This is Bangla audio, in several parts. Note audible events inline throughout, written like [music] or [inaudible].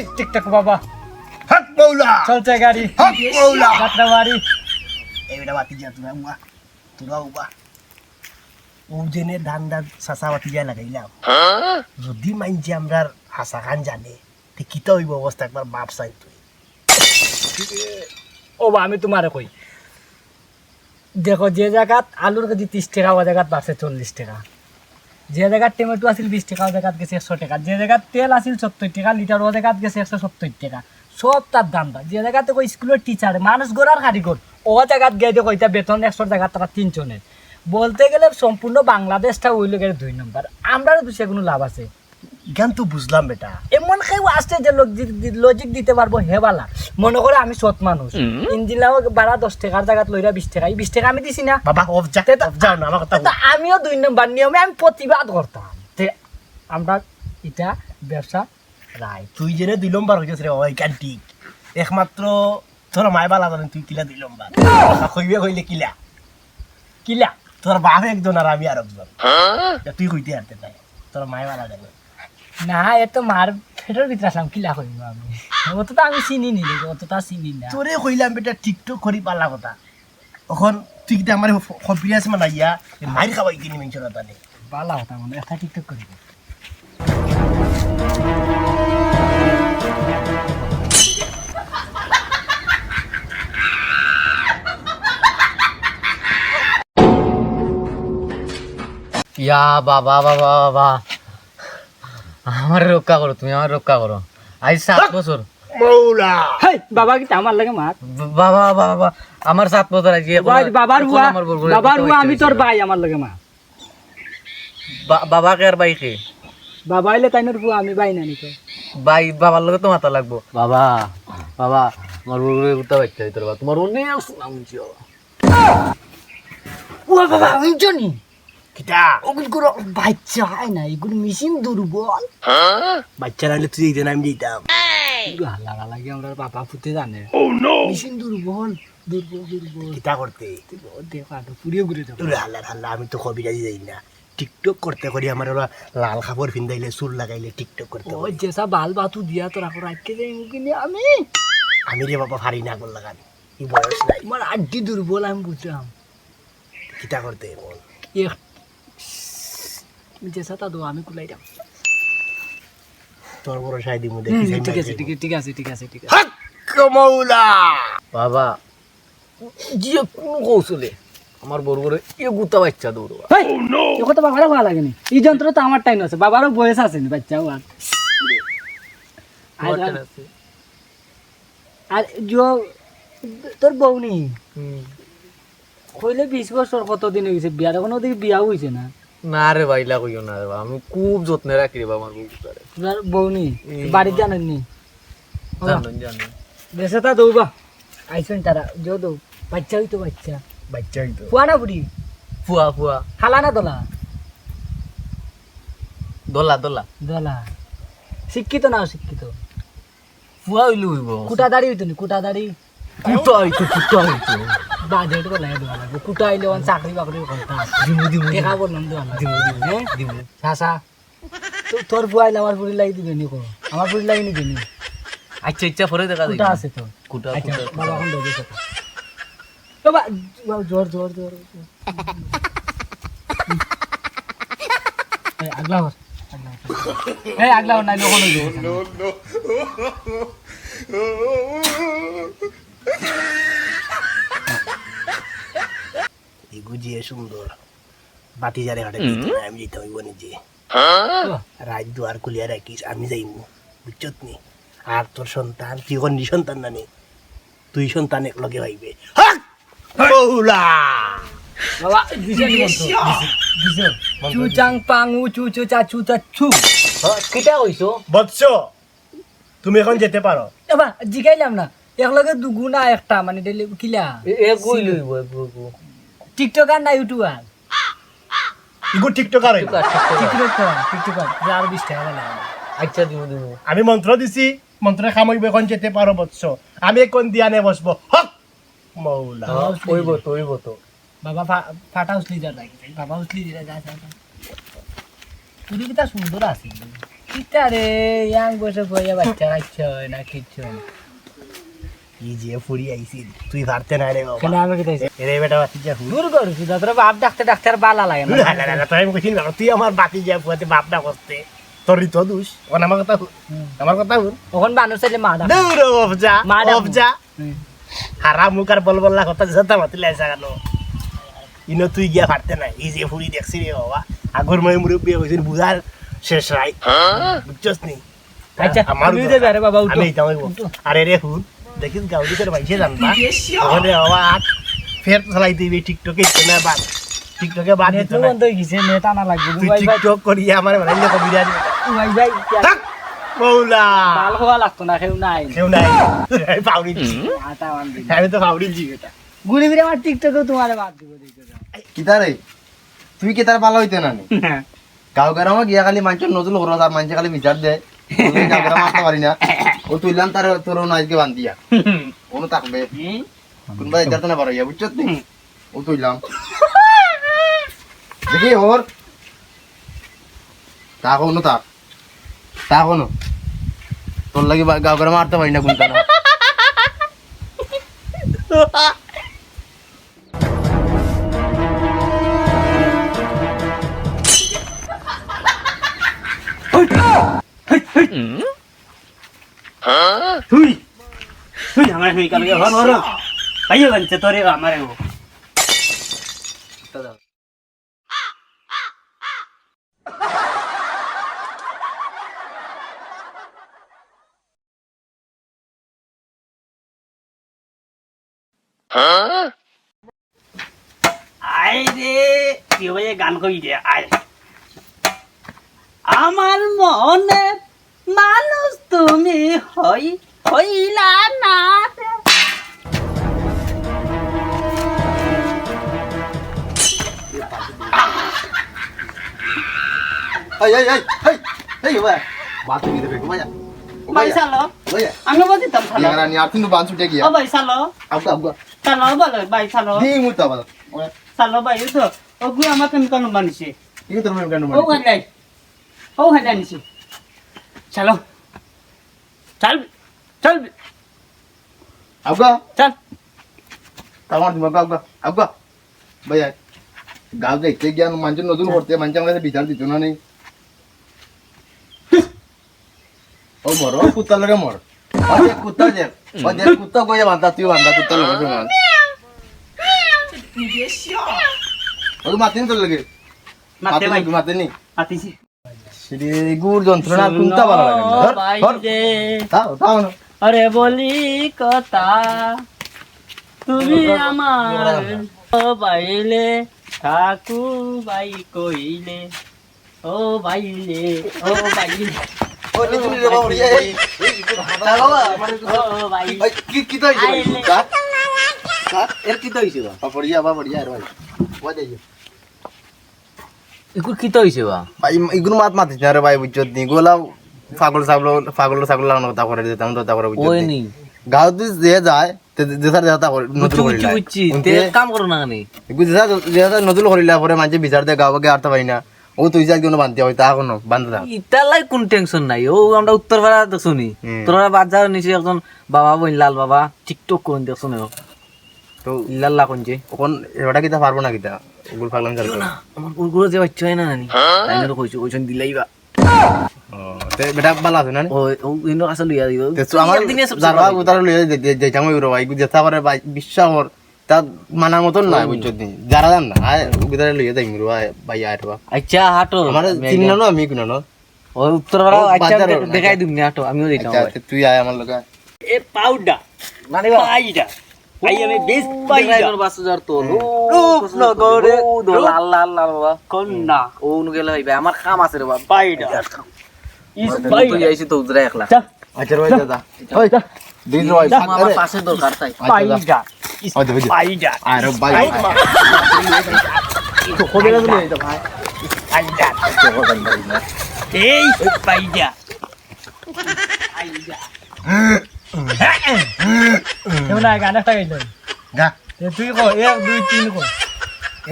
এই টিকটক বাবা। হক মৌলা। চলছে গাড়ি। হক মৌলা। বাতি যা তোরা উবা তোরা ধান ধান চাচা বাতি যা লাগাইলাম। যদি মাইনছে আমরা হাসা খান জানে তে কিতা হইব অবস্থা একবার বাপ চাই তুই। ও বা আমি তোমারে কই। দেখো যে জায়গাত আলুর কেজি ত্রিশ টাকা ও জায়গাত বাড়ছে চল্লিশ টাকা। যে জায়গার টমেটো আছিল বিশ টাকা ও জায়গাত গেছে একশো টাকা। যে জায়গার তেল আছিল সত্তর টাকা, লিটার ও জায়গাত গেছে একশো সত্তর টাকা। সব তার দাম দাম যে জায়গাতে কই স্কুলের টিচার মানুষ গড়ার কারিগর, ও গিয়ে দেখো এটা বেতন একশো টাকা তারা তিনজনের। বলতে গেলে সম্পূর্ণ বাংলাদেশটা ওই লোকের দুই নম্বর। আমরা কোনো লাভ আছে? গান তো বুঝলাম বেটা। এমন কেউ আসছে যে লজিক দিতে পারব হেবালা মনে করে আমি সৎ মানুষ। ইঞ্জিলাও বাড়া দশ টাকার জায়গাত লইরা বিশ টাকা। এই বিশ টাকা আমি দিছি না। বাবা অফ যা তে তো- অফ যাও না আমার কথা আমিও দুই নম্বর নিয়মে আমি প্রতিবাদ করতাম। তে আমরা এটা ব্যবসা রায় তুই জেনে দুই নম্বর হইছিস রে ওই কান ঠিক। একমাত্র তোর মায় বালা জানেন তুই কিলা দুই নম্বর। কইবে কইলে কিলা? কিলা? তোর বাপ একজন আর আমি আর একজন তুই কইতে হারতে নাই তোর মায় বালা জানে। না এ তো মার ফেটের ভিতরে আসলাম কিলা করিব আমি? অতটা আমি চিনি নি অতটা চিনি না। তোরে কইলাম বেটা টিকটক করি পালা কথা। এখন তুই কিটা আমার কনফিডেন্স মানাইয়া মাইর খাওয়াই কিনি মেনশন তানে ভালো হতা মানে একটা টিকটক করিব ইয়া বাবা বাবা বাবা। আমার রক্ষা করো তুমি আমার রক্ষা করো। আজ সাত বছর। মৌলা। হেই বাবা কি আমার লাগে মার? বাবা বাবা আমার সাত বছর আজ বাবা- বাবার বুয়া বাবার বুয়া আমি তোর ভাই আমার লাগে মা বাবাকে আর বাইকে বাবা এলে তাইনোর বুয়া আমি ভাই না নিতো। বাই বাবার লগে তো মাথা লাগবো। বাবা বাবা আমার বউরে উঠতে বাচ্চা তোমার অনেক বাবা। বাবা আমি জানি। কিটা ওগুলো বাচ্চা হয় না এগুলো মেশিন দুর্বল। বাচ্চা নাইলে তুই আমি দিতাম লাগা লাগে আমরা বাবা ফুটে জানে। মেশিন দুর্বল দুর্বল দুর্বল। কিটা করতে? দেখো পুড়িয়ে ঘুরে হাল্লা হাল্লা আমি তো কবিরাজি যাই না। টিকটক করতে করি আমার ওরা লাল কাপড় পিন্দাইলে চুল লাগাইলে টিকটক করতে ও করি। যেসা বাল বাতু দিয়া তোরা করে আটকে যাই কিনে আমি? আমি রে বাবা ফারি না করল লাগান এই বয়স নাই। আমার আড্ডি দুর্বল আমি বুঝলাম। কিটা করতে বল? এক যেসা তা দো আমি কুলাই দাম। তোর বড় সাই দিমু দেখি ঠিক আছে ঠিক আছে ঠিক আছে ঠিক আছে ঠিক আছে। হক বাবা যে কোন কৌশলে আমার বড় এ গুতা বাচ্চা এ কথা বাবারও ভালো লাগেনি। এই যন্ত্র তো আমার টাইম আছে বাবারও বয়স আছে নি বাচ্চা আর। আর- যো তোর বউ নি কইলে বিশ বছর কতদিন হয়ে গেছে বিয়ার এখনও ওদিকে বিয়াও হয়েছে না? না রে ভাইলা কইও না রে আমি খুব যত্নে রাখি রে আমার বউটারে। তোর বউ নি বাড়ি জানেন নি জানো জানো বেসে তা দৌবা। আইসেন তারা যো দৌ। বাচ্চা হইতো বাচ্চা। বাচ্চা হইতো। ফুয়া না বুড়ি? ফুয়া ফুয়া। খালা না দলা? দোলা দোলা। দলা। শিক্ষিত না অশিক্ষিত? ফুয়া হইলে হইব। কুটা দাড়ি হইতো নি কুটা দাড়ি কুটা হইতো কুটা হইতো বাজেট বলে দেওয়া লাগবে কুটা আইলে অন চাকরি বাকরি করতা দিমু দিমু দেখা বললাম দেওয়া লাগবে দিমু দিমু হ্যাঁ দিমু তো- তোর বুয়া আইলে আমার বুড়ি লাগি দিবে নি কো আমার বুড়ি লাগি নি দিবি আচ্ছা ইচ্ছা পরে দেখা কুটা আছে তো কুটা আচ্ছা কুটা বাবা এখন দেবে কথা বাবা জোর জোর জোর এই, আগলা হর। এই আগলা হর নাইলে ওখানে যাব। [laughs] এগু যে সুন্দর বাতি যারে হাটে আমি যেতাম ওই রাত দুয়ার কুলিয়া রাখিস আমি যাইমু বুঝছত নি? আর তোর সন্তান তুই এখন নি সন্তান নানি তুই সন্তান বাবা নি? দিছে চু চাং পাং চু চু চা চু চা চু কিটা কইছো? বৎস তুমি এখন যেতে পারো। জিগাইলাম না। একলগে দুগুনা একটা মানে ডেলি কিলা এ এ কই লইব এ টিকটকার না ইউটিউবার ইগু টিকটকার হইব। টিকটকার টিকটকার যে আর বিশ টাকা লাগে। আচ্ছা দিমু দিমু আমি মন্ত্র দিছি মন্ত্রে কাম হইব এখন যেতে পারো বৎস। আমি এখন দিয়া নে বসবো হক! মৌলা। কইব তো কইব তো। বাবা ফাটা উসলি যা লাগে বাবা উসলি দিলে যা যা যা। পুরি কিটা সুন্দর আছে কিতা রে ইয়াং বসে বইয়া বাচ্চা খাচ্ছে না কিচ্ছু না। কি যে ফুরি আইছি তুই না রে বাবা। কেন আমি কিতা রে বেটা বাতি যা ফুরি দূর করছি তোর বাপ ডাক্তার ডাক্তার বালা লাগে না। না না না তুই আমি কইছি না তুই আমার বাতি যা ফুয়াতে বাপ না করতে তোর তো দোষ। ওন আমার কথা আমার কথা শুন তখন মানুষ চাইলে মা ডাক্তার দৌড় অবজা মা ডাকবো। অবজা। হারা মুখ আর বল বললা কথা যেতে মাতি লাইসা কেন? ইনো তুই গিয়া পারতে না এই যে ফুরি দেখছি রে বাবা। আগর মই মুরব্বী হইছিস বুঝার শেষ রাই বুঝছস নি? আচ্ছা আমার বাবা আমি আরে রে হুন দেখিস গাউডি তোর ভাইসে জানবা ওরে বাবা ফের চালাই দিবি টিকটকে ইচ্ছে না বাদ। টিকটকে বাদ দিত না হয়ে গেছে নেট আনা লাগবে। তুই টিকটক করিয়া আমার ভাই ভাই মৌলা। হওয়া লাগতো না কেউ নাই। কেউ নাই। পাউরি আটা আমি তো পাউরি ঘুরে ফিরে আমার টিকটকে তোমার বাদ দিব যাও। কিতারে তুই কিতার ভালো হইতে না নি? গাঁও গ্রামে গিয়া খালি মানুষের নজল করো আর মানুষ খালি বিচার দেয় [laughs] গাঁও গ্রামে আসতে পারি না। ও তুইলাম তার তোর নাচকে বান্ধিয়া। কোনো থাকবে। কোনবা ইদার না পারো বুঝছ তুই? ও তুইলাম দেখি ওর। তা কোনো থাক। তা কোনো তোর লাগি গাঁও গ্রামে আসতে পারি না কোনটা না। তুই তুই আমার হই কালকে হর হর পাইয়ে বানছে তোরে আমারে ও। দে আয়। আমার মনে মানুষ তুমি হই হইলা না রে। এই এই এই এই এই ভাই বাত ভাই ভাই সালো ভাই আমি বলি তাম সালো ইয়ারা নি আর কিন্তু বান ছুটে গিয়া। ও ভাই সালো বলো ভাই সালো দি মুতা বাদ সালো ভাই তো আমার কেন কেন বানিছে? কি তোর মেম কেন ও মানে ও হালাই নিছে চলো চল চল আবগা চল আমার দিমা আবগা আবগা ভাই গাল দেখতে গিয়া মানুষ নতুন করতে মানুষ আমার কাছে বিচার দিত না নেই ও মর ও কুত্তা লগে মর ও যে কুত্তা যে ও যে কুত্তা কইয়া বান্ধা তুই বান্ধা কুত্তা লগে সমান ও মাতিন তোর লগে মাতে ভাই মাতিনি মাতিনি যন্ত্রণা ভালো লাগে না না আরে বলি কথা তুমি আমার ও বাইলে ঠাকু বাই কইলে ও বাইলে ও বাইলে বাবা কি কি তো হইছে কাট কাট এর কি তো হইছে বা পড়িয়া বা পড়িয়া রে ভাই এগুলো কি তো হইছে বা? ভাই ইগুন মাত মাতিস না রে ভাই বুঝছত নি? গোলা পাগল ছাগল পাগল ছাগল লাগানো কথা করে দিতাম তো তা করে বুঝছত ওই নি? নি। গাঁও তুই যে যায় তে যেটা করে নতুন করিলা বুঝছি তে কাম করো না কেন ইগু যেসা যেসা নতুন করিলা পরে মাঝে বিচার দে গাঁও আগে আরতে পারি না। ও তুই যা কোনো বানতে হয় তা কোনো বান্ধ থাক। ইতালাই কোন টেনশন নাই। ও আমরা উত্তর পাড়া শুনি হুম। তোরা বাজার নিচে একজন বাবা বই লাল বাবা। টিকটক কোন দেখছ না তো লাল্লা কোনছে ওখন এবারটা কিতা পারব না কিতা? ওগুলো পাগলাম চাল আমার গুরগুলো যে বাচ্চা হয় না নানি তাই না তো কইছো ওইজন দিলাই বা। তে বেটা আছে না ও ইনো লইয়া দিব। আমার সব উতার লইয়া ভাই বিশ্বাস কর তা মানার মতন না বুঝছত নি যারা জান না আয় উতারে লইয়া যাইম রবা ভাই আয় রবা। আচ্ছা হাঁটো। আমার চিনি না আমি কোনো না। ও উত্তর পাড়া আচ্ছা দেখাই দিম না হাঁটো আমিও দিতাম আচ্ছা তুই আয় আমার লগে। এ পাউডা মানে পাইডা আই আমি বেশ যার রূপনগরে। লাল লাল লাল বাবা। কন্যা। ও নু গেলে ভাইবে আমার কাম আছে রে বাবা পাইডা ইস তুই তো উজরা একলা। চল আচ্ছা দাদা। ওই দিন রই আমার পাশে দরকার তাই। পাইডা ইস ওই দে ওই দে পাইডা আরে ভাই। তো কবে লাগল এটা ভাই। পাইডা এই পাইডা পাইডা কেমন গান একটা গাইল গা তুই কো এক দুই তিন কো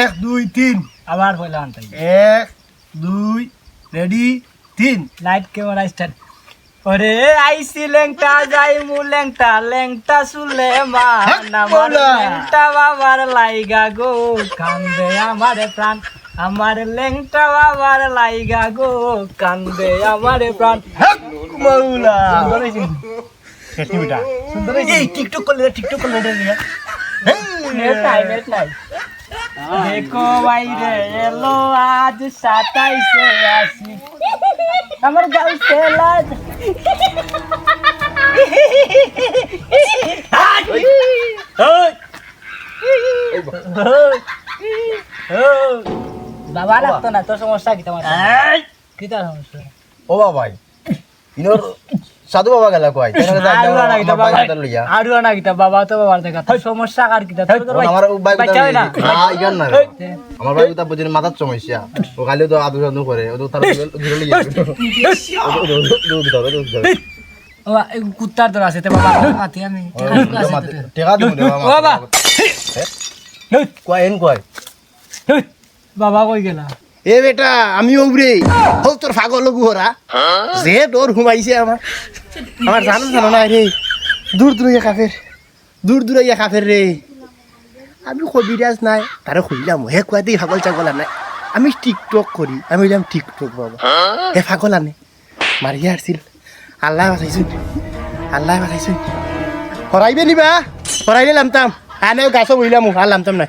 এক দুই তিন আবার পয়লা এক দুই রেডি তিন লাইট ক্যামেরা স্টার্ট ওরে আইসি লেংটা যাই মু লেংটা লেংটা সুলে মান আমার লেংটা বাবার লাইগা গো কান্দে আমার প্রাণ। আমার লেংটা বাবার লাইগা গো কান্দে আমার প্রাণ। মাওলা। সুন্দর হয়েছে। সুন্দর হয়েছে। এই টিকটক করলে টিকটক করলে নেট নাই নেট নাই দেখো বাইরে এলো আজ সাতাইশে আসি আমার গাউসে লাজ বাবা লাগতো না তোর সমস্যা কি তোমার? কি তোর সমস্যা? ও বাবাই ইনোর সাধু বাবা গেলা কয়? আরু আনা কিতা বাবা। তো বাবার দেখা সমস্যা আমার বাচ্চা হয় না। ইগান না আমার বাইক তা বুঝিনি মাথার সমস্যা ও খালি তো আদু আদু করে ও তো তার ঘুরে লইয়া ও কুত্তার তোর আছে তে বাবা। মাতি আমি। টেকা দিমু রে ও বাবা। কয় এন কয়? বাবা কই গেলা? এ বেটা আমি ওবরে হল তোর পাগল গুহরা যে তোর ঘুমাইছে আমার। আমার জানো জানো না রে। দূর দূর ইয়া কাফের। দূর দূর ইয়া কাফের রে। আমি কবিরাজ নাই। তারে খুললাম হে কুয়াতেই পাগল চাগল আনে। আমি টিকটক করি। আমি বললাম টিকটক বাবা। হে পাগল আনে। মারিয়া আসছিল আল্লাহ বাঁচাইছুন। আল্লাহ বাঁচাইছুন। হরাইবে নিবা। হরাইলে লামতাম। আনে গাছও বইলাম আর লামতাম নাই।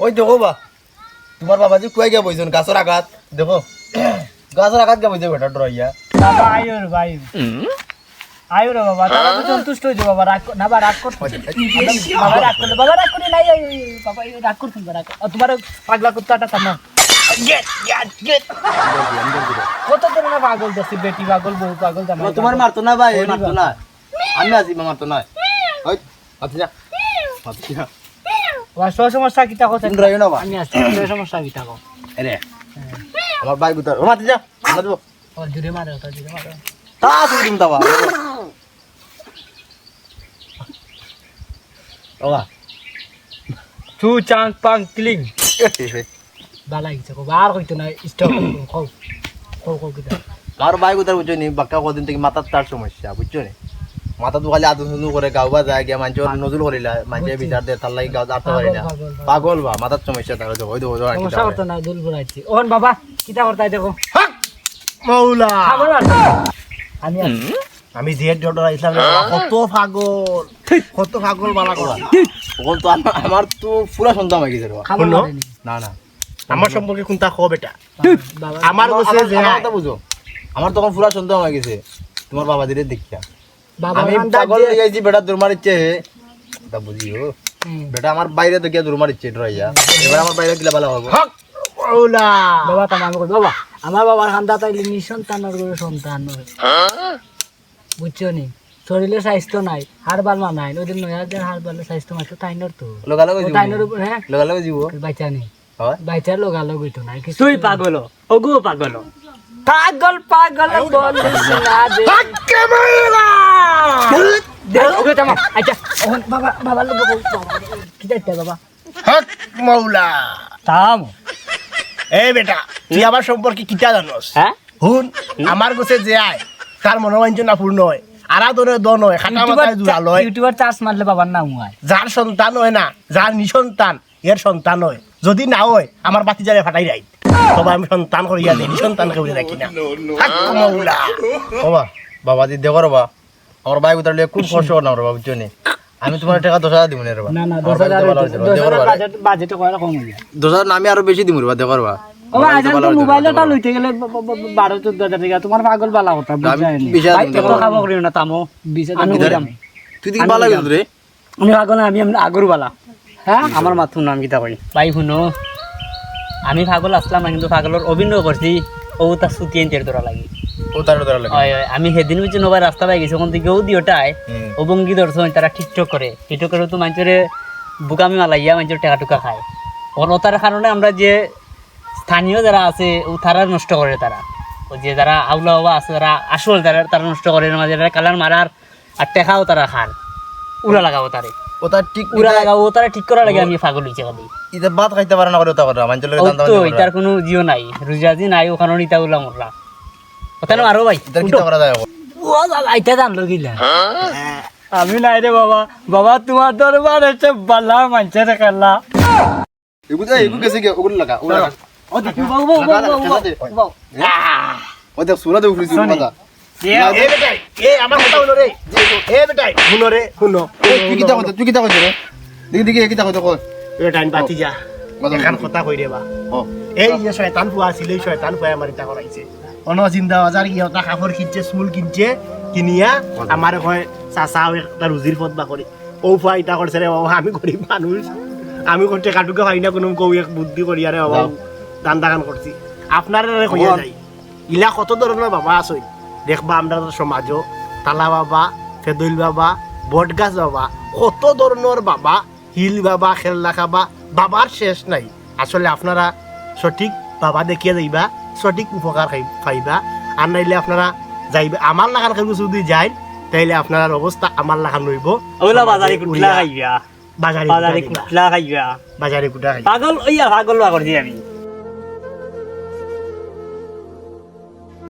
ওই দেখো বা। তোমার বাবা যে কুয়াই গিয়া বইছেন গাছের আঘাত দেখো গাছের আঘাত গিয়া বইছে বেটা ডরাইয়া বাবা আয়ো রে ভাই আয়ো রে বাবা তারা তো সন্তুষ্ট হইছে বাবা রাগ কর- না বা রাগ করতে বাবা রাগ করলে বাবা রাগ করে নাই আয়, আয়, আয়, বাবা এই রাগ করতে রাগ কর- ও, তোমার পাগলা কুত্তাটা থামা কত দিন না পাগল দেখছি বেটি পাগল বউ পাগল জামাই তোমার পাগল। মারতো না ভাই ওরে মারতো বাবা। না আমি আছি মা মারতো না ওই আচ্ছা যা আচ্ছা ওর সব সমস্যা না বা আমি আছি সব সমস্যা কো এরে আমার বাইক উতার ও মারতে যা দেবো ও জুড়ে মারে ওটা জুড়ে মারে তা তুমি তুমি তাবা ওগা টু চাং পাং ক্লিং বালা গেছে কো আর কইতো না স্টপ কও কও আর বাইক উতার বুঝছ নি বাক্কা কদিন থেকে মাথার তার সমস্যা বুঝছ নি মাথা তো খালি আদু সুদু করে গাওবা যায় গিয়া মানুষ নজুল করিলা মানুষে বিচার দিয়ে তার লাগি গাও পারি না পাগল, বা মাথার সমস্যা তার সমস্যা করতো না দুল ওহন বাবা কিটা করতাই দেখো মৌলা! আমি। আমি ডর ইসলাম কত পাগল? কত পাগল বালা করা তো আমার তো পুরা সন্তান হয়ে গেছে। না? না? আমার সম্পর্কে কোনটা খ বেটা? বাবা আমার কাছে আমার- কথা বুঝো আমার তখন পুরা সন্তান হয়ে গেছে তোমার বাবা দিলে দেখিয়া। আমি পাগল হয়ে গেছি বেটা দূর ইচ্ছে তা বুঝিও। বেটা আমার বাইরে তো গিয়া দূর ইচ্ছে ডরাইয়া এবার আমার বাইরে গিলা ভালো হবে। হক বাবা তাম কই, বাবা আমার বাবার খান্দা তাইলে নিঃসন্তানের করে সন্তান বুঝছ নি? শরীরে স্বাস্থ্য নাই হার বালমা নাই। ওদের নয় হাজার হার বালে স্বাস্থ্য মাত্র তাইনর তো। লগালগ তাইনর উপর হ্যাঁ? লগালগ জীব। বাচ্চা নেই। হয়? বাচ্চার লোগালোগ হইতো না কিছু তুই পাগল ওগো পাগল পাগল পাগল বলিস না রে। দেখ, ওকে থামা। আচ্ছা ওহন বাবা বাবা লোক কি দেখতে বাবা। হক মৌলা থাম। এই বেটা তুই আমার সম্পর্কে কিটা জানোস? হ্যাঁ? হুন আমার কাছে যে আয় তার মনোবাঞ্ছনা পূর্ণ হয়। আরা ধরে দ নয় খাটা মাথায় জোড়া লয়। ইউটিউবার চার্জ মারলে বাবার নাম হয়। যার সন্তান হয় না যার নিসন্তান এর সন্তান হয়। যদি না হয় আমার বাতি যারে ফাটাই রাই তবে আমি সন্তান করিয়া দিই নিসন্তান করে রাখি না। বাবা বাবা দি দেখো রবা আমার বাইক উতারলে খুব [laughs] কষ্ট করলাম রবা বুঝছ নি? আমি তোমার টাকা দশ হাজার দিব না রবা দশ হাজার আমি আরও বেশি দিব রবা দেখো রবা ও আজ তো মোবাইলটা লইতে গেলে ব- ব- ব- বারো চোদ্দ হাজার টাকা। তোমার পাগল বালা কথা। খাব? করিও না তামো। বিশ হাজার। তুই দিকে রে। আমি পাগল আমি এমনি বালা হ্যাঁ আমার মাথুর নাম কিতা করি ভাই শুনো। আমি পাগল আসলাম না কিন্তু পাগলের অভিনয় করছি ও তা সুতি এনতের তোরা লাগি। ও তার তার লাগে। আমি সেদিন হচ্ছে নবার রাস্তা পাই গেছি ওখান থেকে ও দিওটায়। ও বঙ্গি দর্শন তারা টিকটক করে টিকটক করে তো মানুষের বুকামি মালাইয়া মানুষের টাকা টুকা খায়। ওর ওটার কারণে আমরা যে স্থানীয় যারা আছে ও তারা নষ্ট করে তারা ও যে যারা আউলা হওয়া আছে তারা আসল তারা তারা নষ্ট করে মাঝে কালার মারার আর টেকাও তারা খান উলা লাগাবো তারে ওটা ঠিক উড়া লাগা ও ঠিক করা লাগে আমি পাগল হইছে খালি ইটা ভাত খাইতে পারে না করে ওটা করে। মানুষের লগে ও তো ইতার কোনো জিও নাই। রুজাজি নাই ওখানে ইতা উলা মরলা। ওখানে আরও ভাই ইটার কিটা করা যায় ও আইতে জানলো আমি নাই রে বাবা। বাবা তোমার দরবার এসে বালা মানছে খেলা এগুলো এগুলো গেছে কি? ওগুলো লাগা ওগুলো লাগা। ও দেখি বাবু বাবু লাগা, বাবু ও দেখ সুরা দে উফরি সুরা এই যে শয়তান ফুয়া আছিল এই শয়তান ফুয়া আমার ইটা করাইছে অন জিন্দা বাজার ইহঁতা কাপড় কিনছে চুল কিনছে কিনিয়া আমার কয় চাচা একটা রুজির পথ বা করে ও ফুয়া ইটা করছে রে বাবা আমি গরিব মানুষ আমি কোন টেকা টুকা না কোনো কৌ এক বুদ্ধি করি আরে বাবা যাও। দান্দা কান করছি আপনারা কইয়া। যাই ইলা কত ধরনের বাবা আছে দেখবা আমরা সমাজও তালা বাবা ফেদুল বাবা বটগাছ বাবা কত ধরনের বাবা হিল বাবা খেলনা খাবা বাবার শেষ নাই। আসলে আপনারা সঠিক বাবা দেখিয়ে যাইবা সঠিক উপকার পাইবা। আর নাইলে আপনারা যাইবা আমার লাগান খেলব যদি যায় তাইলে আপনার অবস্থা আমার লাগান রইব ওলা বাজারে কুটলা খাইবা। বাজারে বাজারে কুটলা খাইবা। বাজারে কুটা পাগল ওইয়া পাগল বা করছি আমি।